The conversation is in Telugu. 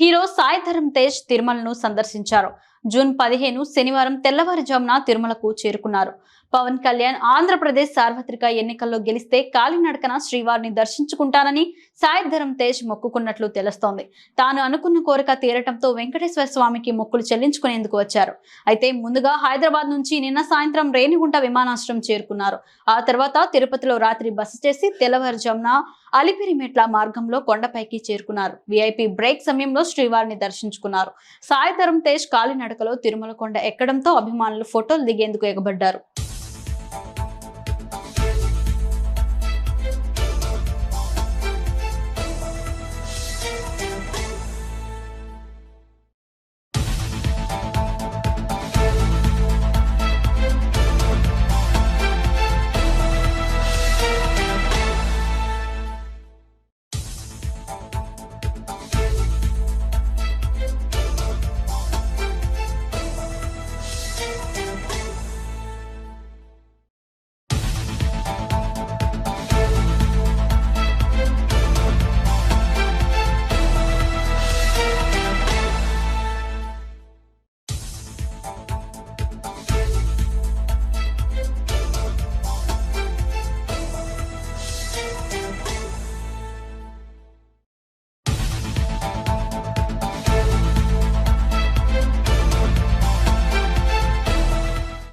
హీరో సాయి ధరమ్ తేజ్ తిరుమలను సందర్శించారు. జూన్ పదిహేను శనివారం తెల్లవారుజామున తిరుమలకు చేరుకున్నారు. పవన్ కళ్యాణ్ ఆంధ్రప్రదేశ్ సార్వత్రిక ఎన్నికల్లో గెలిస్తే కాలినడకన శ్రీవారిని దర్శించుకుంటానని సాయిధరం తేజ్ మొక్కుకున్నట్లు తెలుస్తోంది. తాను అనుకున్న కోరిక తీరటంతో వెంకటేశ్వర స్వామికి మొక్కులు చెల్లించుకునేందుకు వచ్చారు. అయితే ముందుగా హైదరాబాద్ నుంచి నిన్న సాయంత్రం రేణిగుంట విమానాశ్రయం చేరుకున్నారు. ఆ తర్వాత తిరుపతిలో రాత్రి బస చేసి తెల్లవారుజామున అలిపిరిమెట్ల మార్గంలో కొండపైకి చేరుకున్నారు. విఐపి బ్రేక్ సమయంలో శ్రీవారిని దర్శించుకున్నారు. సాయిధరం తేజ్ కాలినడ కాలినడకలో తిరుమల కొండ ఎక్కడంతో అభిమానులు ఫోటోలు దిగేందుకు ఎగబడ్డారు.